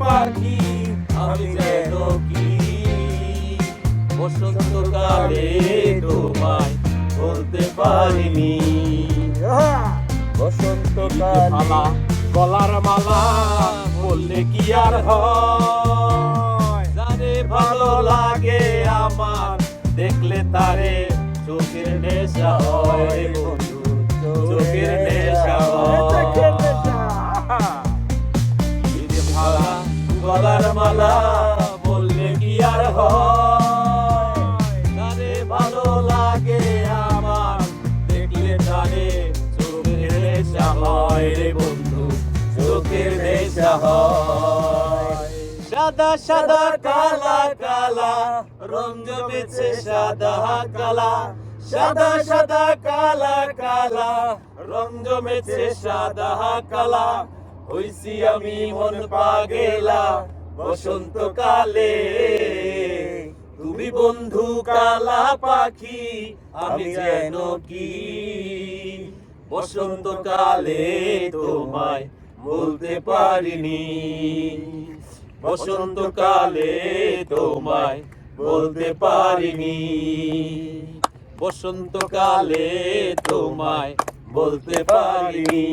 পাখি, আমি যেন কি? বসন্তকালে তোমায় বলতে পারিনি। বসন্তকালে মালা গলার মালা বললে কি আর হয়? ভালো লাগে আমার, দেখলে তারে চোখের নেশা হয়। গলার মালা বললে কি আর হয়? ভালো লাগে আমার, দেখলে তারে চোখের হয় রে বন্ধু, চোখের নেশা হয়। সাদা সাদা, কালা কালা, রং জমেছে সাদা, কালা। সাদা সাদা, কালা কালা, রং জমেছে সাদা, কালা। হইছি আমি মন পাগেলা, বসন্তকালে। তুমি বন্ধু কালা পাখি, আমি যেন কি? বসন্তকালে তোমায় বলতে পারিনি। বসন্তকালে তোমায় বলতে পারিনি। বসন্তকালে তোমায় বলতে পারিনি।